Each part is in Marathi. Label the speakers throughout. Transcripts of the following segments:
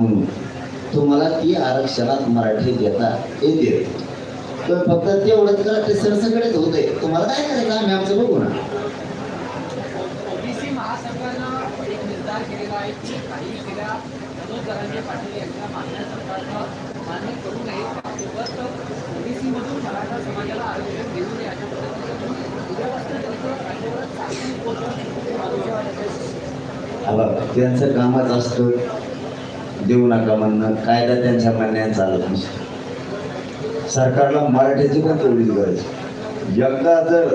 Speaker 1: तुम्हाला ती आरक्षणात मराठी देता येते. तर फक्त तेवढंच करा ते सरसकडेच होते तुम्हाला काय करायचं? आम्ही आमचं बघू ना.
Speaker 2: त्यांचं
Speaker 1: कामच असतं. देऊ नका म्हणणं. कायदा त्यांच्या मान्याने चालत नसतो. सरकारला मराठीची पण तेवढीच गरज एकदा जर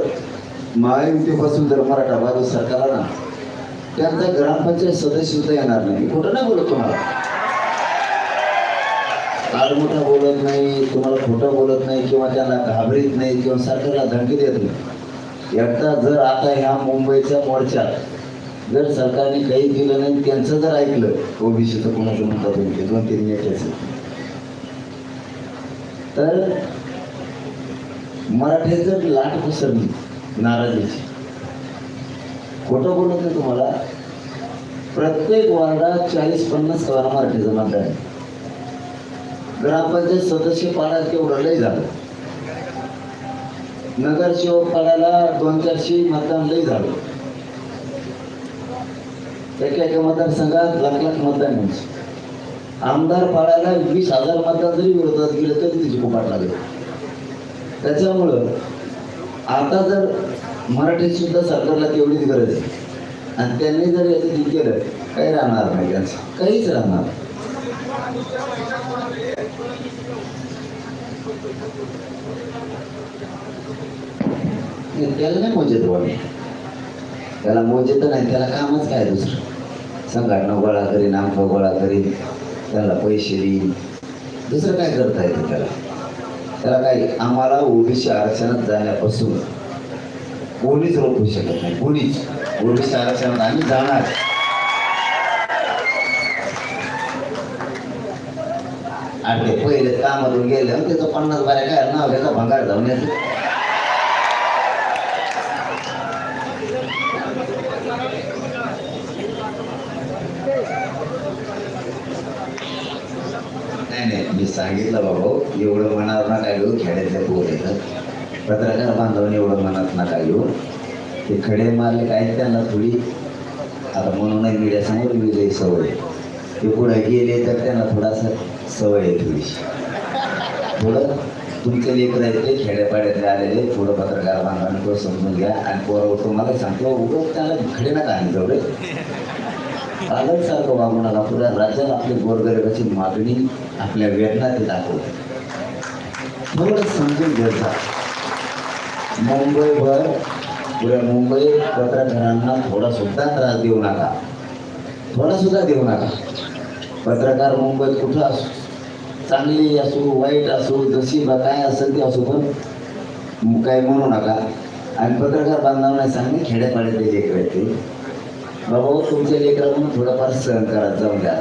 Speaker 1: महायुतीपासून जर मराठा बाजू सरकारला ना त्यांचा ग्रामपंचायत सदस्य सुद्धा येणार नाही. कुठं खोटं नाही बोलत तुम्हाला. मोठा बोलत नाही तुम्हाला खोटं बोलत नाही किंवा त्यांना घाबरीत नाही किंवा सरकारला धमकी देत नाही. एकदा जर आता ह्या मुंबईच्या मोर्चात जर सरकारने काही दिलं नाही त्यांचं जर ऐकलं ओबीसीचं कोणाचं म्हणतात तुम्ही दोन तीन नेत्याचं. तर मराठीचं लाट पसरली नाराजीची खोटं बोलत नाही तुम्हाला प्रत्येक वार्डात चाळीस पन्नास गावाला मराठीचं मतदान आहे ग्रामपंचायत सदस्य पाडा तेवढं लय झालं. नगरसेवक पाड्याला दोन चारशे मतदान लय झालं. एका एका मतदारसंघात लाख लाख मतदान मिळायचे आमदार पाडायला वीस हजार मतदार जरी विरोधात गेलं तरी तिची कुपाट लागेल. त्याच्यामुळं आता जर मराठीत सुद्धा सरकारला तेवढीच गरज आहे. आणि त्यांनी जर याचं हे केलं काही राहणार नाही त्यांचं. काहीच राहणार नाही, त्याला नाही मजेत वाटत. त्याला मोजेत नाही त्याला कामच काय दुसरं? संघटना गोळा करीन आमका गोळा करीन त्याला पैसे देईन. दुसरं काय करता येतं त्याला? त्याला काय आम्हाला ओबीसी आरक्षणात जाण्यापासून कोणीच रोखू शकत नाही. कोणीच. ओबीसी आरक्षणात आम्ही जाणार. आणि ते पहिले कामातून गेले त्याचं पन्नास बाऱ्या काय नाव घ्यायचा भंगार जाऊन यायचं नाही नाही मी सांगितलं बाबा एवढं मनावर नका घेऊ खेड्यातल्या पोर येतात पत्रकार बांधवांनी एवढं मनात नका घेऊ. ते खडे मारले काय त्यांना थोडी? आता म्हणून मीडियासमोर मी लई सवय ते पुढे गेले तर त्यांना थोडासा सवय आहे थोडीशी. थोडं तुमचे लेकर आहेत ते खेड्यापाड्यातले आलेले थोडं पत्रकार बांधवांनी तो समजून घ्या. आणि पोरं तुम्हाला सांगतो उगं त्याला खडे नका आणि आलं सारखं वागून आला पुऱ्या राज्यात आपली गोरगरिबाची मागणी आपल्या वेदना ते दाखवते थोडं समजून घ्यायचा मुंबईभर पुऱ्या मुंबई पत्रकारांना थोडा सुद्धा त्रास देऊ नका. थोडा सुद्धा देऊ नका. पत्रकार मुंबईत कुठं असो चांगली असो वाईट असो जशी बा काय असेल ती असो पण काय म्हणू नका. आणि पत्रकार बांधवांना सांगणे खेड्यापाड्यातले लेकर आहेत ते. बाबा हो, तुमच्या लेकरा म्हणून थोडंफार सहन करा जाऊन द्या.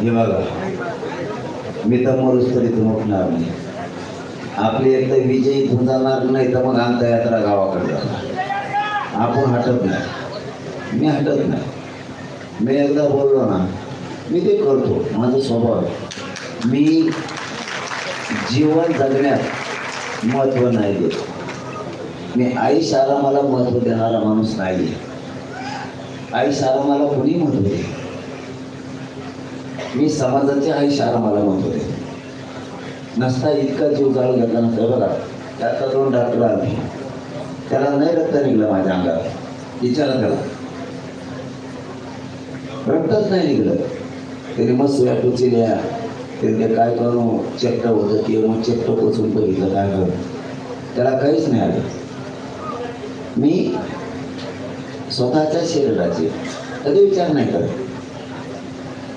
Speaker 1: हे बघा. मी तर मरूच तरी इथून उठणार नाही. आपली एक तर विजय जाणार नाही तर मग अंतयात्रा गावाकडे जाणार. आपण हटत नाही. मी हटत नाही. मी एकदा बोललो ना मी ते करतो माझा स्वभाव. मी जीवन जगण्यात महत्त्व नाही देत. मी आई मला महत्त्व देणारा माणूस नाही आहे. मला कोणी महत्त्व देत मी समाजाचे आई मला महत्त्व देते नसता इतका जीव जाळून घेतला नसता बघा. त्याचा दोन डॉक्टर आम्ही त्याला नाही रक्त निघलं माझ्या अंगात विचारा त्याला. रक्तच नाही निघलं. तरी मग सुया टोचिल्या त्याने ते काय करू? चेप्ट होतं ते. मग चेप्ट पोचून बघितलं काय करू. त्याला काहीच नाही आलं. मी स्वतःच्या शरीराचे कधी विचार नाही करत.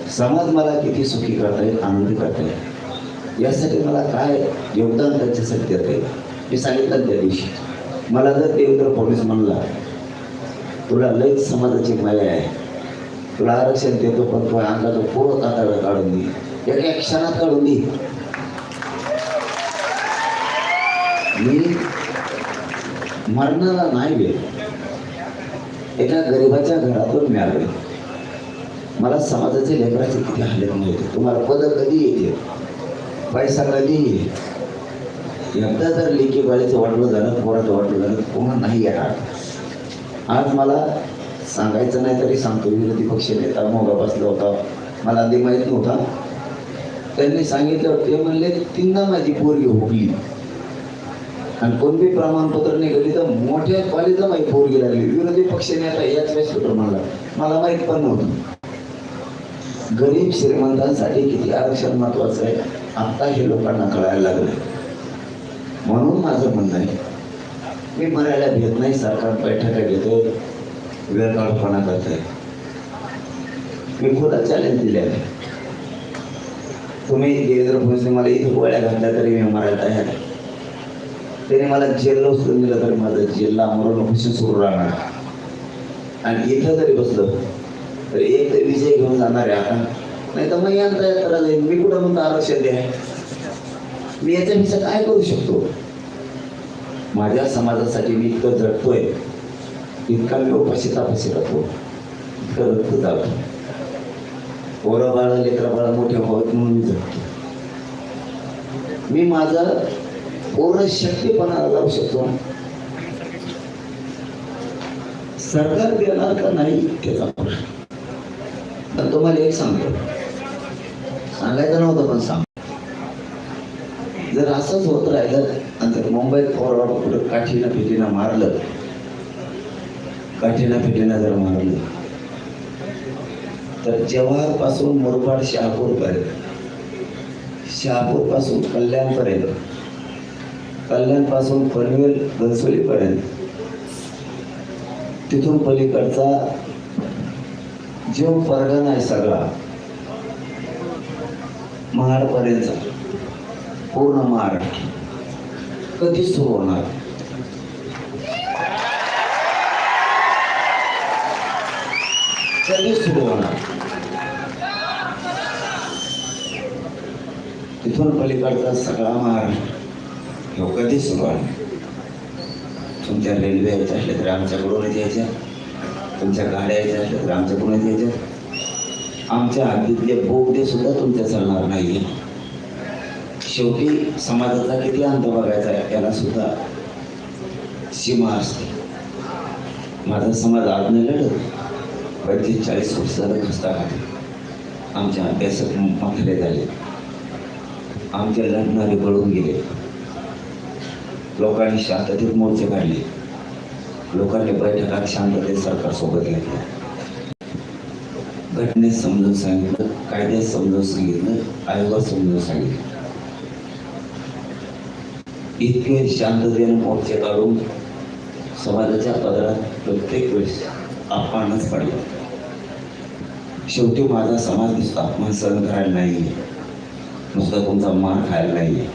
Speaker 1: समाज मला किती सुखी करता येईल आनंदी करता येईल. यासाठी मला काय योगदान त्याच्यासाठी सत्य ते मी सांगितलं त्या दिवशी. मला जर देवेंद्र फडणवीस म्हणला तुला लयच समाजाची माया आहे. तुला आरक्षण देतो पण तो अंगाचं पूर्ण कातडं काढून दे. एका क्षणात काढून दे. मी मरणाला नाही गेलो. एका गरिबाच्या घरातून मिळाले. मला समाजाचे लेकराचे किती हालत माहिती तुम्हाला पद कधी येते पैसा कधी एकदा जर लेखी बाळीचं वाटलं झालं पोराचं वाटलं झालं पुन्हा नाही येणार. आज मला सांगायचं नाही तरी सांगतो. विरोधी पक्ष नेता मोगा बसला होता. मला आधी माहीत नव्हता. त्यांनी सांगितलं ते म्हणले तीनदा माझी पोरगी हुकली आणि कोणती प्रमाणपत्र निघाली तर मोठ्या कॉलेजला माझी पोरगी लागली. विरोधी पक्ष नेता याच वेळेस सुद्धा म्हणला. मला माहीत पण नव्हतं. गरीब श्रीमंतांसाठी किती आरक्षण महत्वाचं आहे? आता हे लोकांना कळायला लागलं. म्हणून माझं म्हणणं आहे मी म्हणायला घेत नाही सरकार बैठका घेतो वेळकाळपणा करत आहे मी खुदा चॅलेंज दिले आहे. तुम्ही देवेंद्र फडणवीस मला इथे गोळ्या घातल्या तरी मी मरायला तयार आहे. त्याने मला जेलला उचलून दिलं तरी माझं जेलला मरण खुशी सुरू राहणार. आणि इथं जरी बसलं तर एक तर विजय घेऊन जाणार आहे आता. नाही तर मग यांचा यात्रा जाईल मी कुठं म्हणतो आरक्षण द्या मी याच्या याच्यापेक्षा काय करू शकतो? माझ्या समाजासाठी मी इतकं झटतोय इतका मी उपाशी तापाशी राहतो. इतकं रक्त जातो पोरं बाळा लेकरा बाळा मोठ्या व्हावत म्हणून मी जगतो. मी माझा पूर्ण शक्तीपणाला लावू शकतो. सरकार देणार का नाही त्याचा प्रश्न. पण तुम्हाला एक सांगतो. सांगायचं नव्हतं पण सांग. जर असंच होत राहिलं आणि तर मुंबईत फॉरवर्ड कुठं काठीनं फिटीनं मारलं काठीनं फिटीनं जर मारलं तर जव्हारपासून मुरबाड शहापूर पर्यंत शहापूरपासून कल्याण पर्यंत कल्याणपासून पनवेल घनसोलीपर्यंत तिथून पलीकडचा जो परगणा आहे सगळा महाडपर्यंत पूर्ण महाराष्ट्र कधी सुरू होणार. कधी सुरू होणार. तिथून पलीकडचा सगळा महाराष्ट्र हो कधी सुरू आहे तुमच्या रेल्वे यायच्या असल्या तर आमच्याकडूनच यायच्या. तुमच्या गाड्या यायच्या असल्या तर आमच्याकडूनच यायच्या. आमच्या हद्दीतले बोगदे सुद्धा तुमच्या चालणार नाही शेवटी समाजाचा किती अंत बघायचा आहे याला सुद्धा सीमा असते. माझा समाज आज नाही लढत पंचवीस चाळीस वर्ष झालं खस्ता खाते आमच्या अभ्यासक म्हातारे झाले. आमच्या लढणारे बळून गेले. लोकांनी शांततेत मोर्चे काढले. लोकांनी बैठकात शांततेत सरकारसोबत घेतल्या घटनेत समजून सांगितलं कायद्यात समजून सांगितलं आयोगात समजून सांगितलं. इतके शांततेने मोर्चे काढून समाजाच्या पदरात प्रत्येक वेळेस अपमानच पडला. शेवटी माझा समाज नुसता अपमान सहन करायला नाही नुसता तुमचा मार खायला नाही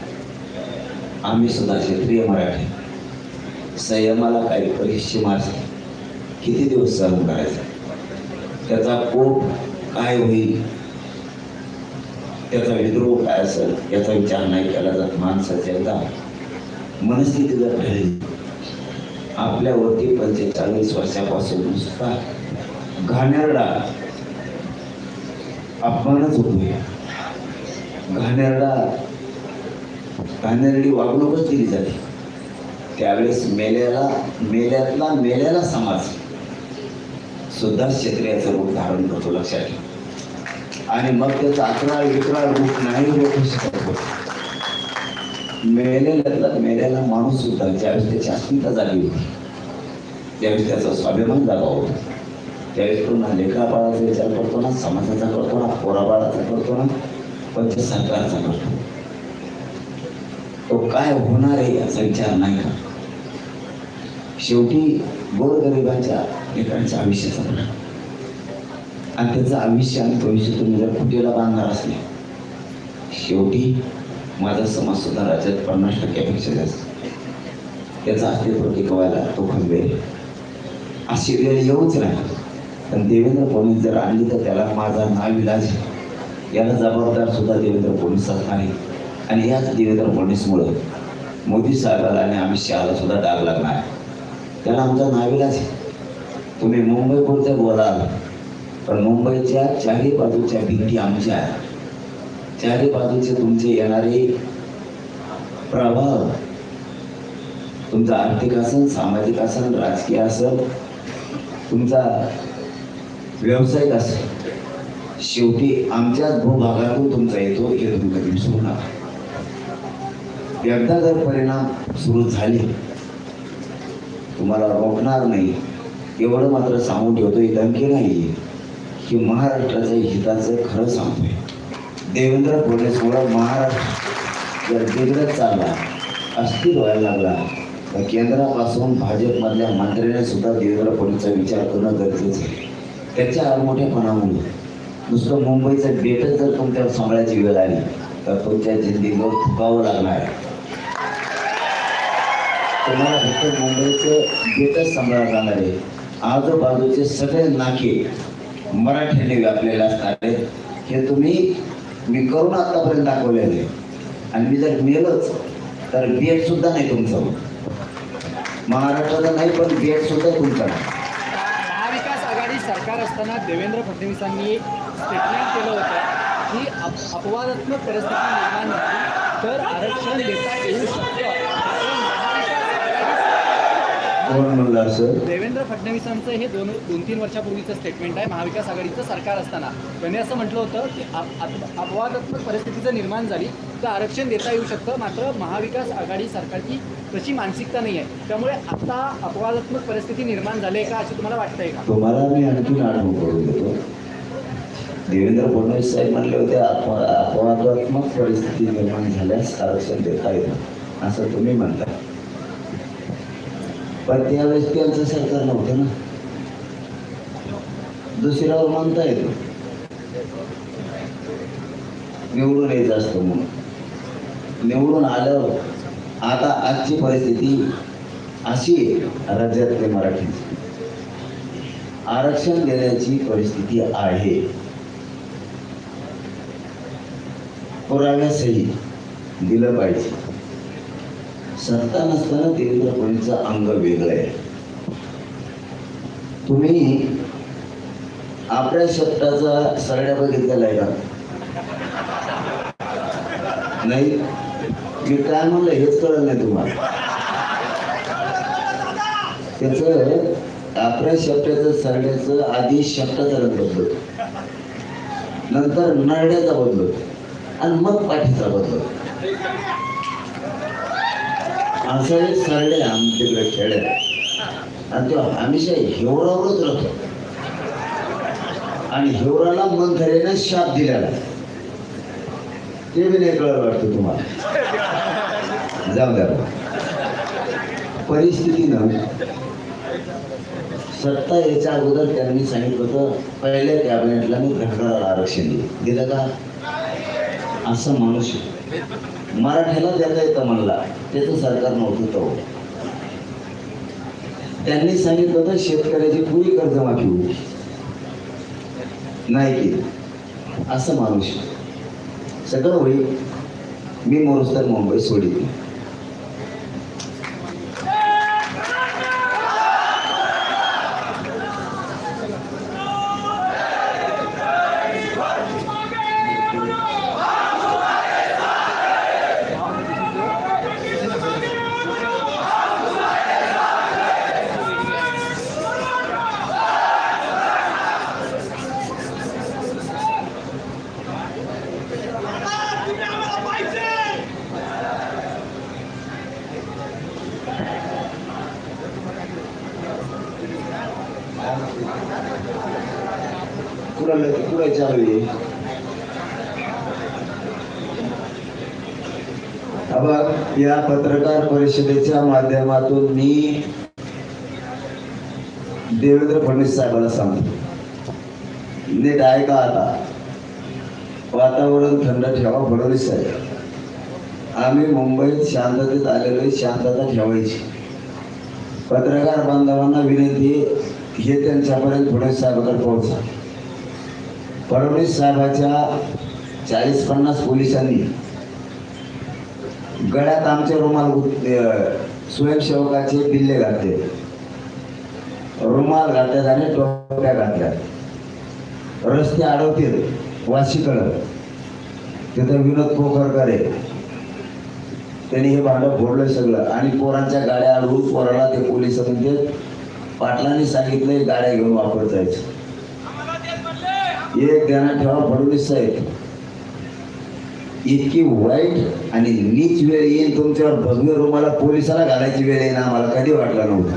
Speaker 1: आम्ही सुद्धा क्षेत्रीय मराठी. संयमाला काही परीक्षे मारते किती दिवस सहन करायचा? त्याचा कोप काय होईल? त्याचा विद्रोह काय असेल? याचा विचार नाही केला जात. माणसाच्या एकदा मनस्थिती जर ठरली आपल्यावरती पंचेचाळीस वर्षापासून नुसता घाणेरडा अपमानच होतोय घाणेरडा घाणेरडी वागणूकच दिली जाते. त्यावेळेस मेल्याला मेल्यातला मेल्याला समाज सुद्धा क्षत्रियाचं रूप धारण करतो लक्षात ठेवा. आणि मग त्याचा अकरा विकरा रूप नाही ओळखू शकत होत. मेलेल्यातला मेल्याला माणूस सुद्धा ज्यावेळेस त्याची अस्मिता झाली होती त्यावेळेस त्याचा स्वाभिमान जागा होता. त्यावेळेस तो ना लेखापाळाचा विचार करतो ना समाजाचा करतो ना पोराबाळाचा करतो ना पंच सरकारचा करतो. तो काय होणार आहे याचा विचार नाही का शेवटी गोरगरिबांच्या लेकरांच्या आयुष्य प्रश्न आणि त्याचं आयुष्य आणि भविष्य तुम्ही जर कुठेला बांधणार असले शेवटी माझा समाज सुद्धा राज्यात पन्नास टक्क्यापेक्षा जास्त. त्याचं अस्तित्व टिकवायला तो खंबीर अशी वेळ येऊच नाही पण देवेंद्र फडणवीस जर आणली तर त्याला माझा नाविलाज आहे. याला जबाबदार सुद्धा देवेंद्र फडणवीस असणार आहे. आणि याच देवेंद्र फडणवीसमुळं मोदी साहेबाला आणि अमित शहाला सुद्धा डाग लागणार आहे. त्याला आमचा नाविलाज आहे. तुम्ही मुंबई पुरते बोलाल पण मुंबईच्या चारही बाजूच्या भिंती आमच्या चारही बाजूचे तुमचे येणारे प्रभाव तुमचा आर्थिक असन सामाजिक असन राजकीय असन तुमचा व्यावसायिक असेल शेवटी आमच्याच भूभागातून तुमचा येतो हे तुम्ही कधी विसरू नका. एकदा जर परिणाम सुरू झाले तुम्हाला रोखणार नाही. एवढं मात्र सांगून ठेवतो ही धमकी नाही. की महाराष्ट्राच्या हिताचं खरं सांगतोय. देवेंद्र फडणवीसमुळं महाराष्ट्र जर बिघडत चालला अस्थिर व्हायला लागला तर केंद्रापासून भाजपमधल्या मंत्र्याने सुद्धा देवेंद्र फडणवीसचा विचार करणं गरजेचं आहे. त्याच्या मोठेपणामुळे नुसतं मुंबईचं बेटच जर तुमच्यावर सांभाळायची वेळ आली तर तुमच्या जिंदगीवर थुकावं लागणार. आहे तुम्हाला फक्त मुंबईचं बेटच सांभाळायला जाणार आहे. आजूबाजूचे सगळे नाके मराठ्याने व्यापलेले असणार आहेत हे तुम्ही मी करून आतापर्यंत दाखवलेले आणि मी जर मेलच तर बेट सुद्धा नाही तुमचं. महाराष्ट्राचं नाही पण बेट सुद्धा तुमचा
Speaker 2: महाविकास आघाडी सरकार असताना देवेंद्र फडणवीसांनी स्टेटमेंट केलं होतं की अपवादात्मक परिस्थिती निर्माण झाली तर आरक्षण देता येऊ शकतं.
Speaker 1: कोण म्हणलं असं
Speaker 2: देवेंद्र फडणवीसांचं हे दोन दोन तीन वर्षापूर्वीचं स्टेटमेंट आहे. महाविकास आघाडीचं सरकार असताना. त्यांनी असं म्हटलं होतं की अप- अप- अपवादात्मक परिस्थिती जर निर्माण झाली तर आरक्षण देता येऊ शकतं. मात्र महाविकास आघाडी सरकारची तशी मानसिकता नाही आहे त्यामुळे आता अपवादात्मक परिस्थिती निर्माण झाली आहे का अशी तुम्हाला वाटतंय का?
Speaker 1: तुम्हाला मी आणखीन आठवण करून देतो. देवेंद्र फडणवीस साहेब म्हणले होते अप अपवादात्मक परिस्थिती निर्माण झाल्यास आरक्षण देता येतं. असं तुम्ही म्हणता. पण त्यावेळेस त्यांचं सरकार नव्हतं ना. दुसऱ्यावर म्हणता येतो. निवडून यायचं असतं म्हणून. निवडून आल्यावर आता आजची परिस्थिती अशी राज्यातले मराठीची. आरक्षण देण्याची परिस्थिती आहे. पुराव्यासही दिलं पाहिजे. सत्ता नसताना देवेंद्र फडणवीसचं अंग वेगळं आहे. तुम्ही आपल्या शब्दाचा सरड्या बघितलेला आहे का? नाही? मी काय म्हणलं हेच कळलं नाही तुम्हाला. त्याचं आपल्या शब्दाचं सरड्याचं आधी शब्दाचा रंग बदलतो. नंतर नरड्याचा बदलतो. आणि मग पाठीचा बदलतो. असं एक सरडे आमच्याकडे खेळ आहे. आणि तो हमेशा हिवरावरच राहतो. आणि हिवराला मंथरेने शाप दिलेला. ते बी नाही कळत वाटतं तुम्हाला. जाऊ द्या. परिस्थितीनं सत्ता याच्या अगोदर त्यांनी सांगितलं होतं पहिल्या कॅबिनेटला मी घटकाला आरक्षण दिलं. दिलं का? असं माणूस. मराठ्याला द्यायला येतं म्हणला. त्याचं सरकार नव्हतं तो. त्यांनी सांगितलं तर शेतकऱ्याची पुरी कर्जमाफी होती नाही केली. असं माणूस सगळं होईल. मी मोरस्तर मुंबई सोडित कुणाला कुठे चालू या पत्रकार परिषदेच्या माध्यमातून मी देवेंद्र फडणवीस साहेबांना सांगतो. नीट ऐका आता. वातावरण थंड ठेवा फडणवीस साहेब. आम्ही मुंबईत शांततेत आलेलो आहे शांतता ठेवायची. पत्रकार बांधवांना विनंती हे त्यांच्यापर्यंत फडणवीस साहेबांकडे पोहोचा. फडणवीस साहेबाच्या चाळीस पन्नास पोलिसांनी गळ्यात आमचे रुमाल स्वयंसेवकाचे पिल्ले घातले. रुमाल घातल्यात आणि टोप्या घातल्यात. रस्ते अडवतील वाशीकडं तिथं विनोद पोखरकर आहे. त्यांनी हे भांडं फोडलं सगळं. आणि पोरांच्या गाड्या अडवून पोराला ते पोलीस म्हणजे पाटलांनी सांगितलं गाड्या घेऊन वापर जायचं एक ध्यानात ठेवा फडणवीस साहेब. इतकी वाईट आणि नीच वेळ येईल तुमच्यावर भगवे रुमाला पोलिसाला घालायची वेळ येईन आम्हाला कधी वाटला नव्हतं.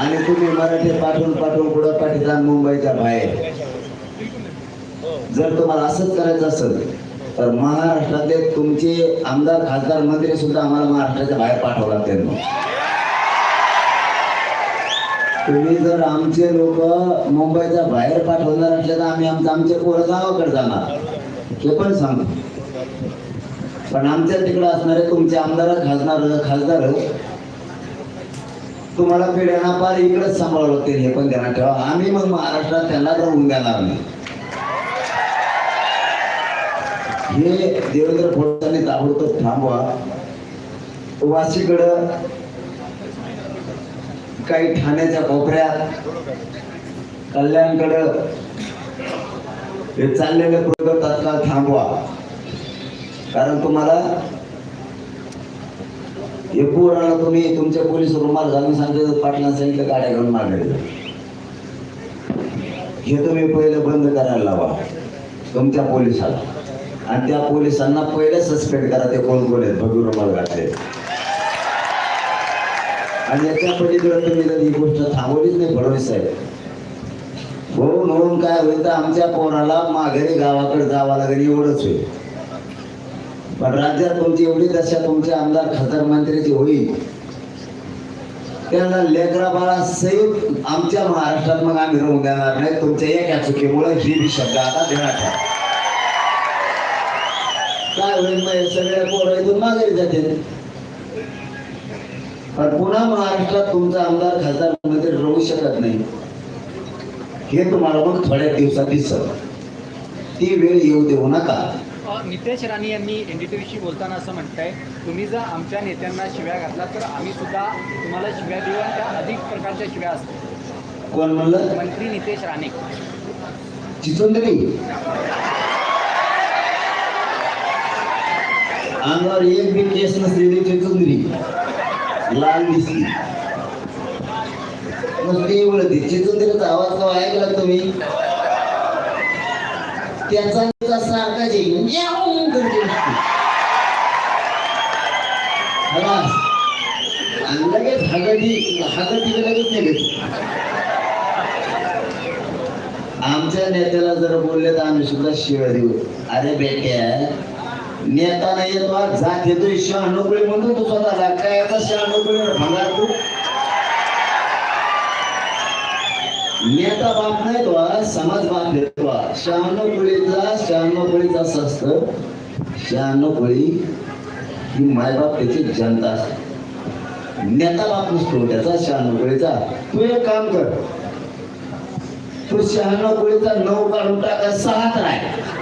Speaker 1: आणि तुम्ही मराठी पाठवून पाठवून पुढं पाठीला मुंबईच्या बाहेर. जर तुम्हाला असंच करायचं असेल तर महाराष्ट्रातले तुमचे आमदार खासदार मंत्री सुद्धा आम्हाला महाराष्ट्राच्या बाहेर पाठवला लागते तुम्ही जर आमचे लोक मुंबईच्या बाहेर पाठवणार असले तर आम्ही आमचं आमचे पोरं गावाकडे जाणार. हे पण सांगतो पण आमच्या तिकडे असणारे तुमचे आमदार खासदार खासदार हो. तुम्हाला पिढ्यांना पार इकडेच सांभाळावं लागतील हे पण ध्यानात ठेवा. आम्ही मग महाराष्ट्रात त्यांना राहून देणार नाही. हे देवेंद्र फडणवीसांनी ताबडतोब थांबवा. वाशीकडं काही ठाण्याच्या कोपऱ्यात कल्याणकडं हे चाललेले प्रयोग तात्काळ थांबवा. कारण तुम्हाला हे पोराला तुम्ही तुमच्या पोलीस रुमाल घालून सांगितलं पाटलांना सांगितलं गाड्या घेऊन मागायला हे तुम्ही पहिलं बंद करायला लावा तुमच्या पोलिसाला. आणि त्या पोलिसांना पहिले सस्पेंड करा ते कोण कोण आहेत भगवी रुमाल घातले आणि याच्या पलीकडे तुम्ही जर ही गोष्ट थांबवलीच नाही फडणवीस साहेब. होऊन म्हणून काय होईल तर आमच्या पोराला माघारी गावाकडे जावं लागेल एवढंच होईल. पण राज्यात तुमची एवढी दशा तुमचे आमदार खासदार मंत्र्याची होईल. त्यांना लेकरा बाळा सहित आमच्या महाराष्ट्रात मग आम्ही रोवून देणार नाही. तुमच्या एका चुकीमुळे ही शब्द आता देणार काय होईल मग सगळ्या सगळे पोरं इथून माघारी जाते पण पुन्हा महाराष्ट्रात तुमचा आमदार खासदार मंत्री राहू शकत नाही. हे तुम्हाला मग थोड्या दिवसात दिसत. ती वेळ येऊ देऊ नका.
Speaker 2: नितेश राणे यांनी एनडीटीव्हीशी बोलताना असं म्हणताय तुम्ही जर आमच्या नेत्यांना शिव्या घातला तर आम्ही सुद्धा तुम्हाला शिव्या देऊ त्या अधिक प्रकारच्या शिव्या असतील.
Speaker 1: कोण म्हणलं?
Speaker 2: मंत्री नितेश राणे.
Speaker 1: चिचुंदरी अंगावर एक बी केस नसलेली चिचुंदरी लाल दिसली. नुसती एवढं चिचुंदरीचा आवाज तो ऐकला तुम्ही. त्याचा नुसता सारखा जे लगेच हगटी हगटी लगेच निघत. आमच्या नेत्याला जर बोलले तर आम्ही सुद्धा शिवाय देऊ अरे बेट्या नेता नाही येतो आज जात येतो शहाणुकळी म्हणून तू स्वतःला काय आता शहाणुकळीवर भंगार तू? नेता बाप नाही तो समाज बाप येतो शहाणुकळीचा शहाणुकळीचा असं असतं शहाणुकळी ही मायबाप त्याची जनता असते. नेता बाप नसतो त्याचा शहाणुकळीचा तू एक काम कर. तू शहाण्णव कोळीचा नऊ काढून टाका सहाच राहील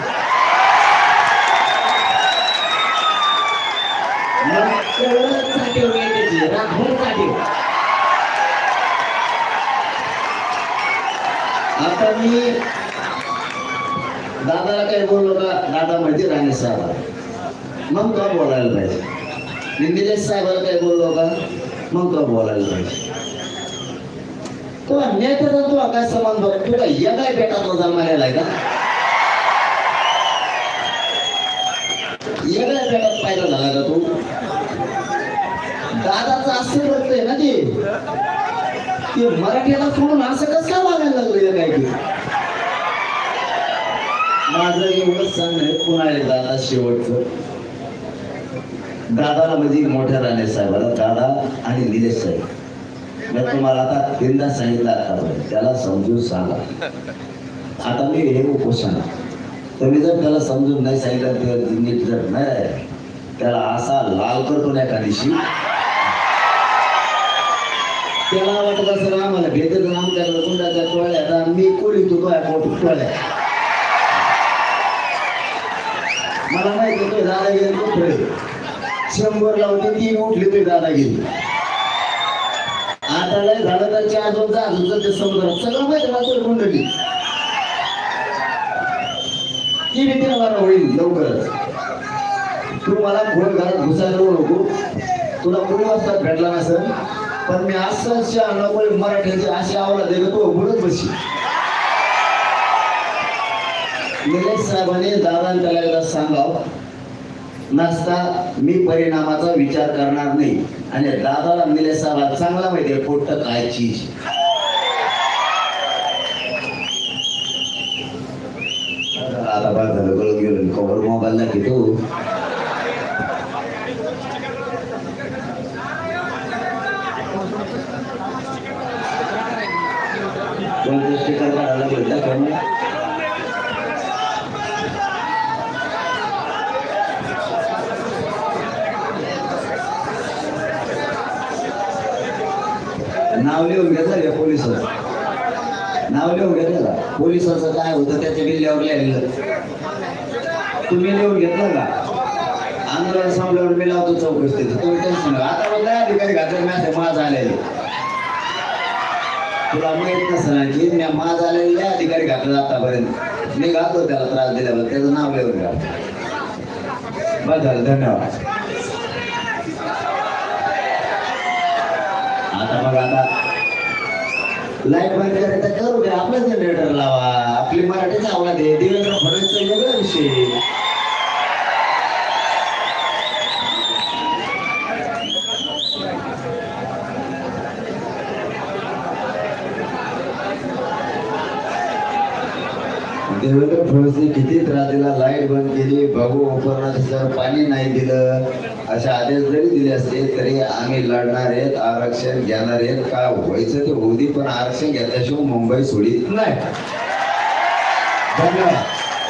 Speaker 1: त्याची, आता मी दादाला काय बोललो का? दादा म्हणजे राणे साहेब मग का बोलायला पाहिजे? मी निलेश साहेबाला काही बोललो का? मग का बोलायला पाहिजे? तो नेत्याचा तुला काय समान बघ तुला या काय बेटातला जन्मालेला आहे का या काय बेटात पाहिला झाला का तू दादाचं असं ना ते? ते मराठीला सोडून असं कसं काय वागायला लागलं या काय ते माझं एवढंच सांगणं पुन्हा दादा आता शेवटचं. दादाला म्हणजे मोठ्या राणे साहेबाला दादा आणि निलेश साहेब. मी तुम्हाला आता तीनदा सांगितलं आतापर्यंत त्याला समजून सांगा. आता मी हे उपोषण तुम्ही जर त्याला समजून नाही सांगितलं तर नीट जर नाही त्याला असा लाल करतो ना एका दिवशी त्याला वाटत असं आम्हाला भेटत आमच्याकडे कुंडाच्या टोळ्या तर मी कोळी तू तोया पोट टोळ्या मला माहिती तो दादा गेले कुठे? शंभर लावते तीन उठली ते दादा गेली. आता लय झालं तर चार दोन जहाज ते समुद्रात सगळं माहिती वाचलं कुंडली. ती रीतीने मला होईल लवकरच. तू मला फोन घरात घुसायला ओळखू. नको तुला कोणी वाजता भेटला सर पण मी असं शहाणा मराठ्याची अशी आवला दे तू? म्हणून बशी निलेश साहेबांनी दादा त्याला एकदा सांगाव नसता मी परिणामाचा विचार करणार नाही. आणि दादाला निलेश साहेब चांगला माहितीये पोट्ट काय चीज. आता बा झालं कळून गेलो कवर मोबाईल ना घेतो कोणतं स्टिकर काढायला भेटला का मग? नाव लिहून घेतलं का पोलिसाचं. नाव लिहून घेतलं का पोलिसाचं काय होतं त्याच्या बिल्ल्यावर लिहिलं तुम्ही लिहून घेतलं का? आंदोलन संपल्यावर मी लावतो चौकशी तिथं. तुम्ही टेन्शन नका. आता पण लय अधिकारी घातले मॅसेज माझ आलेले. तुला माहीत नसणार की मी माझ आलेले लय अधिकारी घातला आतापर्यंत. मी घातो त्याला त्रास दिल्यावर. त्याचं नाव लिहून घ्या. बस झालं धन्यवाद. आता मग आता. लाइट बंद करायचं करू दे आपला जनरेटर लावा. आपली मराठी चावला दे. देवेंद्र फडणवीसचा वेगळा विषय. देवेंद्र फडणवीसने किती त्रास दिला? लाइट बंद केली. भाऊ उपकरणाचं पाणी नाही दिलं. असे आदेश जरी दिले असते तरी आम्ही लढणार आहेत आरक्षण घेणार आहेत. काय व्हायचं ते होऊ दे पण आरक्षण घेतल्याशिवाय मुंबई सोडित नाही. धन्यवाद.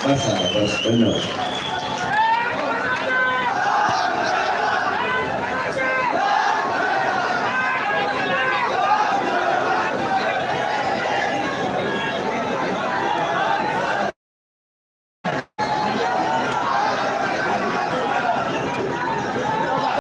Speaker 1: बस आता बस धन्यवाद.